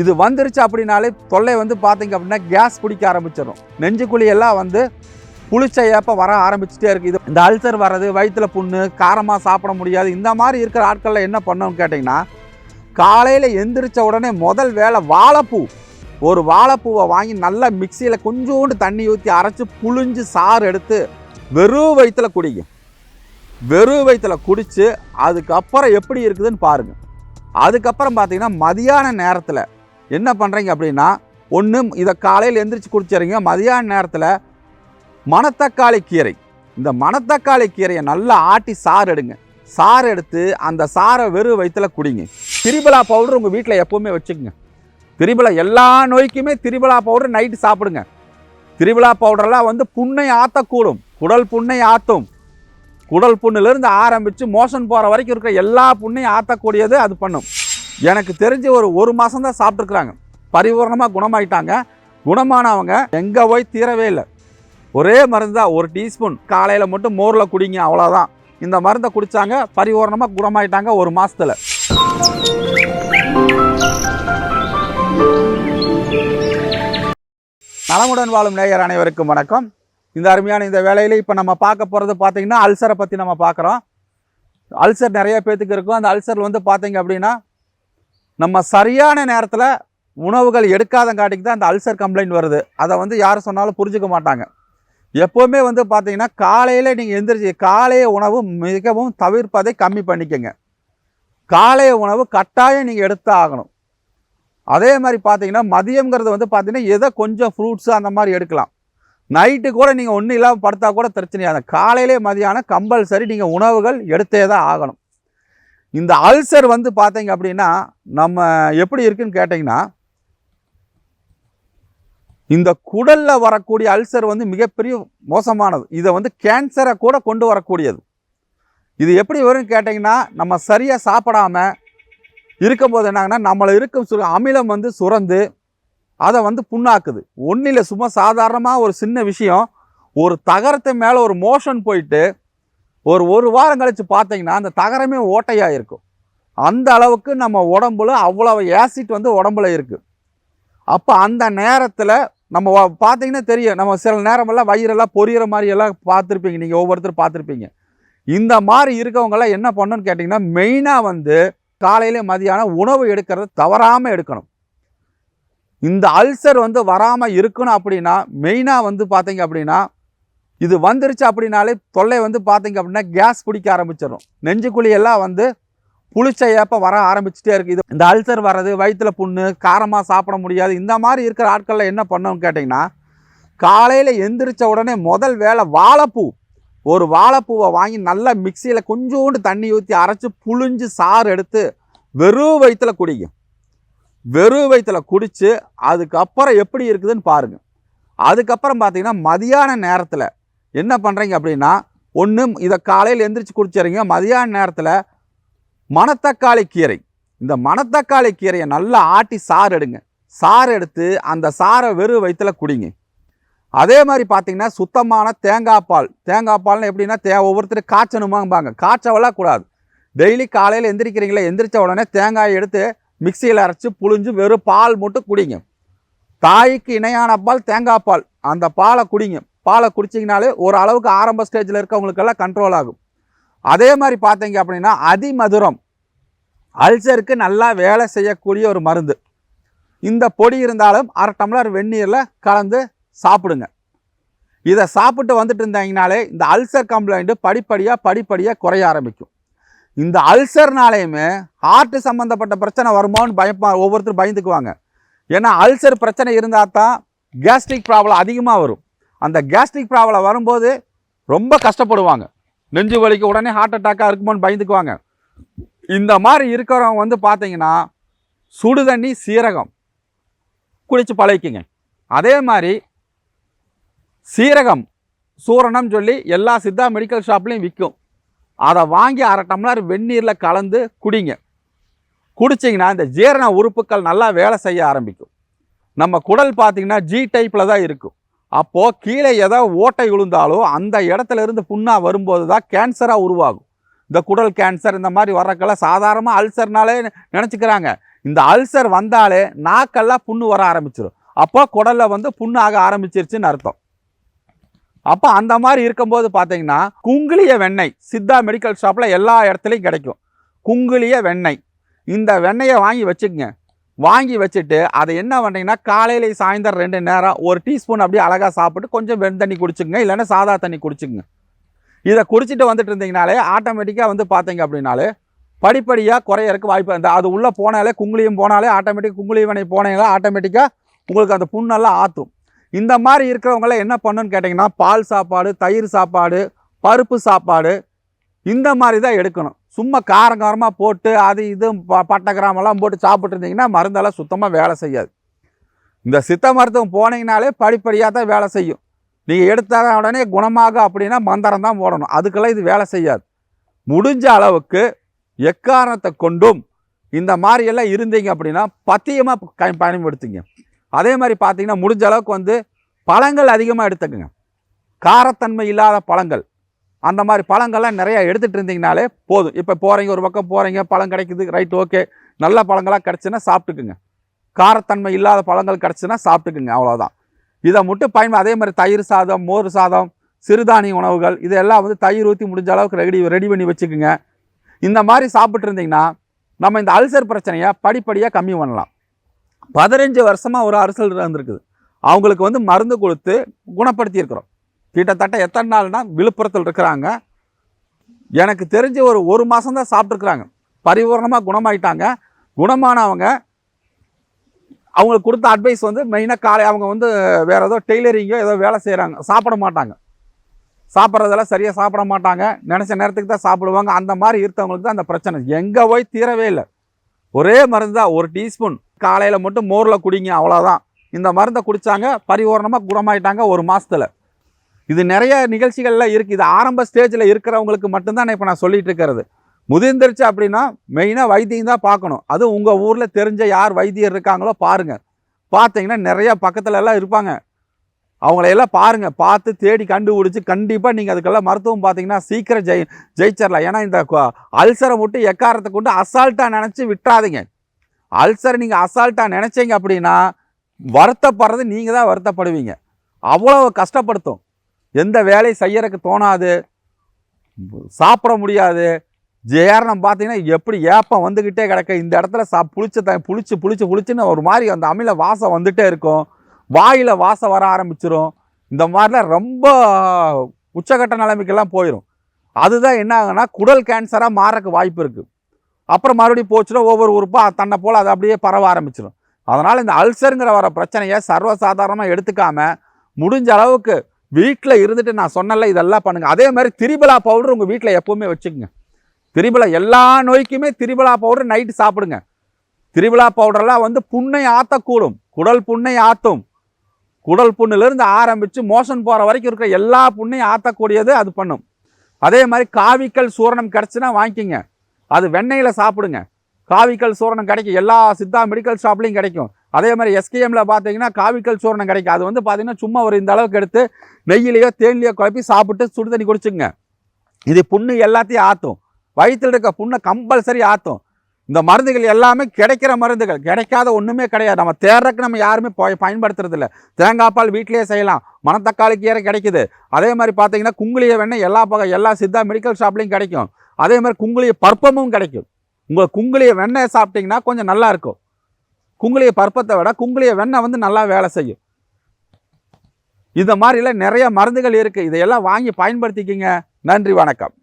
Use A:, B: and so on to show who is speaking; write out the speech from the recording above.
A: இது வந்துருச்சு அப்படின்னாலே தொல்லை வந்து பார்த்தீங்க அப்படின்னா கேஸ் பிடிக்க ஆரம்பிச்சிடும். நெஞ்சுக்குழியெல்லாம் வந்து புளிச்ச ஏப்பம் வர ஆரம்பிச்சுட்டே இருக்குது இது இந்த அல்சர் வர்றது வயிற்றில் புண்ணு காரமாக சாப்பிட முடியாது. இந்த மாதிரி இருக்கிற ஆட்களில் என்ன பண்ணணும் கேட்டிங்கன்னா காலையில் எந்திரிச்ச உடனே முதல் வேலை வாழைப்பூ. ஒரு வாழைப்பூவை வாங்கி நல்லா மிக்சியில் கொஞ்சோண்டு தண்ணி ஊற்றி அரைச்சி புழிஞ்சு சாறு எடுத்து வெறும் வயிற்றுல குடிங்க. வெறும் வயிற்றுல குடித்து அதுக்கப்புறம் எப்படி இருக்குதுன்னு பாருங்கள் அதுக்கப்புறம் பார்த்திங்கன்னா மதியான நேரத்தில் என்ன பண்ணுறீங்க அப்படின்னா ஒன்று இதை காலையில் எந்திரிச்சு குடிச்சிடுறீங்க மதியான நேரத்தில் மணத்தக்காளி கீரை. இந்த மணத்தக்காளி கீரையை நல்லா ஆட்டி சாறு எடுங்க. சாறு எடுத்து அந்த சாரை வெறும் வயிற்றுல குடிங்க. திரிபலா பவுடர் உங்கள் வீட்டில் எப்போவுமே வச்சுக்கோங்க. திரிபலா எல்லா நோய்க்குமே திரிபலா பவுடர் நைட்டு சாப்பிடுங்க. திரிபலா பவுடர்லாம் வந்து புண்ணை ஆற்றக்கூடும் குடல் புண்ணை ஆற்றும் குடல் புண்ணிலேருந்து ஆரம்பித்து மோஷன் போகிற வரைக்கும் இருக்கிற எல்லா புண்ணையும் ஆற்றக்கூடியது அது பண்ணும். எனக்கு தெரிஞ்சு ஒரு ஒரு மாதம் தான் சாப்பிட்ருக்குறாங்க பரிபூர்ணமாக குணமாயிட்டாங்க. குணமானவங்க எங்கே போய் தீரவே இல்லை. ஒரே மருந்து தான் ஒரு டீஸ்பூன். காலையில் மட்டும் மோரில் குடிங்க அவ்வளோதான் இந்த மருந்தை குடித்தாங்க பரிபூர்ணமாக குணமாயிட்டாங்க ஒரு மாதத்தில் நலமுடன் வாழும் நேயர் அனைவருக்கும் வணக்கம். இந்த அருமையான இந்த வேலையில் இப்போ நம்ம பார்க்க போகிறது பார்த்திங்கன்னா அல்சரை பற்றி நம்ம பார்க்குறோம். அல்சர் நிறைய பேத்துக்கு இருக்கும். அந்த அல்சர் வந்து பார்த்திங்க அப்படின்னா நம்ம சரியான நேரத்தில் உணவுகள் எடுக்காதங்காட்டிக்கு தான் அந்த அல்சர் கம்ப்ளைண்ட் வருது. அதை வந்து யார் சொன்னாலும் புரிஞ்சுக்க மாட்டாங்க. எப்போவுமே வந்து பார்த்தீங்கன்னா காலையில் நீங்கள் எந்திரிச்சு காலைய உணவு மிகவும் தவிர்ப்பதை கம்மி பண்ணிக்கங்க. காலைய உணவு கட்டாயம் நீங்கள் எடுத்து ஆகணும். அதே மாதிரி பார்த்தீங்கன்னா மதியம்ங்கிறது வந்து பார்த்தீங்கன்னா எதை கொஞ்சம் ஃப்ரூட்ஸு அந்த மாதிரி எடுக்கலாம். நைட்டு கூட நீங்கள் ஒன்றும் இல்லாமல் படுத்தா கூட பிரச்சனையாது காலையிலே மதியானம் கம்பல்சரி நீங்கள் உணவுகள் எடுத்தே தான் ஆகணும். இந்த அல்சர் வந்து பார்த்தீங்க அப்படின்னா நம்ம எப்படி இருக்குன்னு கேட்டிங்கன்னா இந்த குடலில் வரக்கூடிய அல்சர் வந்து மிகப்பெரிய மோசமானது. இதை வந்து கேன்சரை கூட கொண்டு வரக்கூடியது. இது எப்படி வரும்னு கேட்டிங்கன்னா நம்ம சரியாக சாப்பிடாம இருக்கும்போது என்னாங்கன்னா நம்மளை இருக்கும் சு அமிலம் வந்து சுரந்து அதை வந்து புண்ணாக்குது. ஒன்றில் சும்மா சாதாரணமாக ஒரு சின்ன விஷயம் ஒரு தகரத்தை மேலே ஒரு மோஷன் போயிட்டு ஒரு ஒரு வாரம் கழித்து பார்த்தீங்கன்னா அந்த தகரமே ஓட்டையாக இருக்கும். அந்த அளவுக்கு நம்ம உடம்புல அவ்வளவு ஆசிட் வந்து உடம்புல இருக்குது அப்போ அந்த நேரத்தில் நம்ம பார்த்தீங்கன்னா தெரியும். நம்ம சில நேரமெல்லாம் வயிறெல்லாம் பொரியிற மாதிரியெல்லாம் பார்த்துருப்பீங்க. நீங்கள் ஒவ்வொருத்தரும் பார்த்துருப்பீங்க. இந்த மாதிரி இருக்கவங்கெல்லாம் என்ன பண்ணணும்னு கேட்டிங்கன்னா மெயினாக வந்து காலையிலே மதியானம் உணவு எடுக்கிறத தவறாமல் எடுக்கணும். இந்த அல்சர் வந்து வராமல் இருக்கணும் அப்படின்னா மெயினாக வந்து பார்த்தீங்க அப்படின்னா இது வந்துருச்சு அப்படின்னாலே தொல்லை வந்து பார்த்தீங்க அப்படின்னா கேஸ் பிடிக்க ஆரம்பிச்சிடும் நெஞ்சுக்குழி எல்லாம் வந்து புளிச்ச ஏப்பம் வர ஆரம்பிச்சுட்டே இருக்குது இது இந்த அல்சர் வர்றது வயிற்றுல புண்ணு காரமாக சாப்பிட முடியாது. இந்த மாதிரி இருக்கிற ஆட்களில் என்ன பண்ணணும்னு கேட்டிங்கன்னா காலையில் எந்திரிச்ச உடனே முதல் வேலை வாழைப்பூ. ஒரு வாழைப்பூவை வாங்கி நல்லா மிக்சியில் கொஞ்சோண்டு தண்ணி ஊற்றி அரைச்சி புழிஞ்சு சாறு எடுத்து வெறும் வயிற்றுல குடிங்க வெறும் வயிற்றுல குடித்து அதுக்கப்புறம் எப்படி இருக்குதுன்னு பாருங்கள் அதுக்கப்புறம் பார்த்தீங்கன்னா மதியான நேரத்தில் என்ன பண்ணுறீங்க அப்படின்னா ஒன்று இதை காலையில் எந்திரிச்சு குடிச்சிடுறீங்க மதியான நேரத்தில் மணத்தக்காளி கீரை. இந்த மணத்தக்காளி கீரையை நல்லா ஆட்டி சாறு எடுங்க. சாறு எடுத்து அந்த சாறை வெறும் வயிற்றுல குடிங்க. அதே மாதிரி பார்த்தீங்கன்னா சுத்தமான தேங்காய் பால். தேங்காய் பால்னு எப்படின்னா தே ஒவ்வொருத்தர் காய்ச்சணுமாம்பாங்க. காய்ச்சவெல்லாம் கூடாது. டெய்லி காலையில் எந்திரிக்கிறீங்களே எந்திரிச்ச உடனே தேங்காயை எடுத்து மிக்சியில் அரைச்சி புழிஞ்சு வெறும் பால் மட்டும் குடிங்க. தாய்க்கு இணையான பால் தேங்காய் பால். அந்த பாலை குடிங்க. பாலை குடிச்சிங்கனாலே ஒரு அளவுக்கு ஆரம்ப ஸ்டேஜில் இருக்கவங்களுக்கெல்லாம் கண்ட்ரோல் ஆகும். அதே மாதிரி பார்த்தீங்க அப்படின்னா அதிமதுரம் அல்சருக்கு நல்லா வேலை செய்யக்கூடிய ஒரு மருந்து. இந்த பொடி இருந்தாலும் அரை டம்ளர் வெந்நீரில் கலந்து சாப்பிடுங்க. இதை சாப்பிட்டு வந்துட்டு இருந்தாங்கனாலே இந்த அல்சர் கம்ப்ளைண்ட்டு படிப்படியாக படிப்படியாக குறைய ஆரம்பிக்கும். இந்த அல்சர்னாலேயுமே ஹார்ட்டு சம்மந்தப்பட்ட பிரச்சனை வருமான்னு பயப்பா ஒவ்வொருத்தரும் பயந்துக்குவாங்க. ஏன்னா அல்சர் பிரச்சனை இருந்தால் தான் கேஸ்ட்ரிக் ப்ராப்ளம் அதிகமாக வரும். அந்த கேஸ்ட்ரிக் ப்ராப்ளம் வரும்போது ரொம்ப கஷ்டப்படுவாங்க. நெஞ்சு வலிக்கு உடனே ஹார்ட் அட்டாக்காக இருக்குமோன்னு பயந்துக்குவாங்க. இந்த மாதிரி இருக்கிறவங்க வந்து பார்த்தீங்கன்னா சுடு தண்ணி சீரகம் குடித்து பழகிக்குங்க. அதே மாதிரி சீரகம் சூரணம் சொல்லி எல்லா சித்தா மெடிக்கல் ஷாப்லேயும் விற்கும் அதை வாங்கி அரை டம்ளர் வெந்நீரில் கலந்து குடிங்க. குடிச்சிங்கன்னா இந்த ஜீரண உறுப்புகள் நல்லா வேலை செய்ய ஆரம்பிக்கும். நம்ம குடல் பார்த்தீங்கன்னா ஜி டைப்பில் தான் இருக்கும். அப்போது கீழே ஏதாவது ஓட்டை விழுந்தாலோ அந்த இடத்துல இருந்து புண்ணாக வரும்போது தான் கேன்சராக உருவாகும். இந்த குடல் கேன்சர் இந்த மாதிரி வர்றக்கெல்லாம் சாதாரணமாக அல்சர்னாலே நினச்சிக்கிறாங்க. இந்த அல்சர் வந்தாலே நாக்கெல்லாம் புண்ணு வர ஆரம்பிச்சிடும் அப்போ குடலில் வந்து புண்ணாக ஆரம்பிச்சிருச்சுன்னு அர்த்தம். அப்போ அந்த மாதிரி இருக்கும்போது பார்த்தீங்கன்னா குங்குளிய வெண்ணெய் சித்தா மெடிக்கல் ஷாப்பில் எல்லா இடத்துலையும் கிடைக்கும். குங்குளிய வெண்ணெய். இந்த வெண்ணெயை வாங்கி வச்சுக்கங்க. வாங்கி வச்சுட்டு அதை என்ன பண்ணுறீங்கன்னா காலையில் சாயந்தரம் ரெண்டு நேரம் ஒரு டீஸ்பூன் அப்படியே அழகாக சாப்பிட்டு கொஞ்சம் வெண் தண்ணி குடிச்சுக்கங்க. இல்லைன்னா சாதா தண்ணி குடிச்சுக்கங்க. இதை குடிச்சிட்டு வந்துட்டு இருந்தீங்கனாலே ஆட்டோமேட்டிக்காக வந்து பார்த்தீங்க அப்படின்னாலே படிப்படியாக குறையறக்கு வாய்ப்பு அந்த அது உள்ளே போனாலே குங்குளியும் போனாலே ஆட்டோமேட்டிக் குங்குளிய வெண்ணெய் போனீங்களா ஆட்டோமேட்டிக்காக உங்களுக்கு அந்த புண்ணெல்லாம் ஆற்றும் இந்த மாதிரி இருக்கிறவங்களாம் என்ன பண்ணுன்னு கேட்டிங்கன்னா பால் சாப்பாடு தயிர் சாப்பாடு பருப்பு சாப்பாடு இந்த மாதிரி தான் எடுக்கணும். சும்மா காரம் காரமாக போட்டு அது இது ப- பட்டை கிராமெல்லாம் போட்டு சாப்பிட்ருந்தீங்கன்னா மருந்தெல்லாம் சுத்தமாக வேலை செய்யாது. இந்த சித்த மருத்துவம் போனீங்கனாலே படிப்படியாக தான் வேலை செய்யும். நீங்கள் எடுத்த உடனே குணமாக அப்படின்னா மந்திரம் தான் போடணும். அதுக்கெல்லாம் இது வேலை செய்யாது. முடிஞ்ச அளவுக்கு எக்காரணத்தை கொண்டும் இந்த மாதிரியெல்லாம் இருந்தீங்க அப்படின்னா பத்தியமாக க பயன்படுத்துங்க. அதே மாதிரி பார்த்தீங்கன்னா முடிஞ்ச அளவுக்கு வந்து பழங்கள் அதிகமாக எடுத்துக்கங்க. காரத்தன்மை இல்லாத பழங்கள். அந்த மாதிரி பழங்கள்லாம் நிறையா எடுத்துகிட்டு இருந்தீங்கனாலே போதும். இப்போ போகிறீங்க ஒரு பக்கம் போகிறீங்க பழம் கிடைக்குது ரைட் ஓகே நல்ல பழங்களாக கிடச்சுன்னா சாப்பிட்டுக்குங்க. காரத்தன்மை இல்லாத பழங்கள் கிடச்சுன்னா சாப்பிட்டுக்குங்க அவ்வளோதான் இதை மட்டும் பயன் அதே மாதிரி தயிர் சாதம் மோர் சாதம் சிறுதானிய உணவுகள் இதெல்லாம் வந்து தயிர் ஊற்றி முடிஞ்ச அளவுக்கு ரெடி ரெடி பண்ணி வச்சுக்குங்க. இந்த மாதிரி சாப்பிட்டு இருந்தீங்கன்னா நம்ம இந்த அல்சர் பிரச்சனையை படிப்படியாக கம்மி பண்ணலாம். பதினஞ்சு வருஷமாக ஒரு அரசல் இருந்திருக்குது. அவங்களுக்கு வந்து மருந்து கொடுத்து குணப்படுத்தியிருக்கிறோம். கிட்டத்தட்ட எத்தனை நாள்னா விழுப்புரத்தில் இருக்கிறாங்க. எனக்கு தெரிஞ்சு ஒரு ஒரு மாதம் தான் சாப்பிட்ருக்குறாங்க பரிபூர்ணமாக குணமாயிட்டாங்க. குணமானவங்க அவங்களுக்கு கொடுத்த அட்வைஸ் வந்து மெயினாக காலை அவங்க வந்து வேறு ஏதோ டெய்லரிங்கோ ஏதோ வேலை செய்கிறாங்க சாப்பிட மாட்டாங்க. சாப்பிட்றதெல்லாம் சரியாக சாப்பிட மாட்டாங்க. நினச்ச நேரத்துக்கு தான் சாப்பிடுவாங்க. அந்த மாதிரி இருந்தவங்களுக்கு தான் அந்த பிரச்சனை. எங்கே போய் தீரவே இல்லை. ஒரே மருந்து தான் ஒரு டீஸ்பூன். காலையில் மட்டும் மோரில் குடிங்க அவ்வளோதான் இந்த மருந்தை குடித்தாங்க பரிபூர்ணமாக குணமாயிட்டாங்க ஒரு மாதத்தில் இது நிறைய நிகழ்ச்சிகள்லாம் இருக்குது இது ஆரம்ப ஸ்டேஜில் இருக்கிறவங்களுக்கு மட்டும்தான் இப்போ நான் சொல்லிகிட்டு இருக்கிறது. முதிர்ந்துருச்சு அப்படின்னா மெயினாக வைத்தியம் தான் பார்க்கணும். அதுவும் உங்கள் ஊரில் தெரிஞ்ச யார் வைத்தியர் இருக்காங்களோ பாருங்கள் பார்த்தீங்கன்னா நிறைய பக்கத்துல எல்லாம் இருப்பாங்க. அவங்களையெல்லாம் பாருங்கள் பார்த்து தேடி கண்டுபிடிச்சி கண்டிப்பாக நீங்கள் அதுக்கெல்லாம் மருத்துவம் பார்த்தீங்கன்னா சீக்கிரம் ஜெய் ஜெயிச்சிடலாம். ஏன்னா இந்த அல்சரை மட்டும் எக்காரத்தை கொண்டு அசால்ட்டாக நினச்சி விட்டுறாதீங்க. அல்சரை நீங்கள் அசால்ட்டாக நினச்சிங்க அப்படின்னா வருத்தப்படுறது நீங்கள் தான் வருத்தப்படுவீங்க. அவ்வளோ கஷ்டப்படுத்தும். எந்த வேலையும் செய்யறதுக்கு தோணாது. சாப்பிட முடியாது. ஜேரணம் பார்த்தீங்கன்னா எப்படி ஏப்பம் வந்துக்கிட்டே கிடக்க. இந்த இடத்துல சா புளிச்ச த புளிச்சு புளிச்சு புளிச்சுன்னு ஒரு மாதிரி அந்த அமில வாசம் வந்துகிட்டே இருக்கும். வாயில் வாசம் வர ஆரம்பிச்சிடும் இந்த மாதிரிலாம் ரொம்ப உச்சகட்ட நிலைமைக்கெல்லாம் போயிடும் அதுதான் என்ன ஆகுன்னா குடல் கேன்சராக மாறக்கு வாய்ப்பு இருக்குது அப்புறம் மறுபடியும் போச்சுன்னா ஒவ்வொரு உறுப்பாக தன்னை போல் அது அப்படியே பரவ ஆரம்பிச்சிடும் அதனால் இந்த அல்சருங்கிற வர பிரச்சனையை சர்வசாதாரணமாக எடுத்துக்காமல் முடிஞ்ச அளவுக்கு வீட்டில் இருந்துட்டு நான் சொன்னல இதெல்லாம் பண்ணுங்க. அதே மாதிரி திரிபலா பவுடர் உங்கள் வீட்டில் எப்போவுமே வச்சுக்கோங்க. திரிபலா எல்லா நோய்க்குமே திரிபலா பவுடர் நைட்டு சாப்பிடுங்க. திரிபலா பவுடர்லாம் வந்து புண்ணை ஆற்றக்கூடும் குடல் புண்ணை ஆற்றும் குடல் புண்ணிலிருந்து ஆரம்பித்து மோஷன் போகிற வரைக்கும் இருக்கிற எல்லா புண்ணையும் ஆற்றக்கூடியது அது பண்ணும். அதே மாதிரி காவிக்கல் சூரணம் கிடச்சுன்னா வாங்கிக்கிங்க. அது வெண்ணெயில் சாப்பிடுங்க. காவிக்கல் சூரணம் கிடைக்கும். எல்லா சித்தா மெடிக்கல் ஷாப்லேயும் கிடைக்கும். அதே மாதிரி எஸ்கேஎம்மில் பார்த்தீங்கன்னா காவிக்கல் சூரணம் கிடைக்கும். அது வந்து பார்த்தீங்கன்னா சும்மா ஒரு இந்த அளவுக்கு எடுத்து நெய்யிலையோ தேனிலையோ குழப்பி சாப்பிட்டு சுடு தண்ணி குடிச்சுங்க இது புண்ணு எல்லாத்தையும் ஆற்றும் வயிற்றில் இருக்க புண்ணை கம்பல்சரி ஆற்றும் இந்த மருந்துகள் எல்லாமே கிடைக்கிற மருந்துகள். கிடைக்காத ஒன்றுமே கிடையாது. நம்ம தேர்றதுக்கு நம்ம யாருமே போய் பயன்படுத்துறது இல்ல தேங்காய் பால் வீட்டிலேயே செய்யலாம். மணத்தக்காளி கீரை கிடைக்குது. அதே மாதிரி பார்த்தீங்கன்னா குங்குளிய வெண்ணெய் எல்லா பக்கம் எல்லா சித்தா மெடிக்கல் ஷாப்லேயும் கிடைக்கும். அதே மாதிரி குங்குளிய பற்பமும் கிடைக்கும். உங்கள் குங்குளிய வெண்ணெய் சாப்பிட்டிங்கன்னா கொஞ்சம் நல்லாயிருக்கும் குங்குளிய பருப்பத்தை விட குங்குளிய வெண்ணெய் வந்து நல்லா வேலை செய்யும். இந்த மாதிரிலாம் நிறைய மருந்துகள் இருக்குது இதையெல்லாம் வாங்கி பயன்படுத்திக்கிங்க. நன்றி வணக்கம்.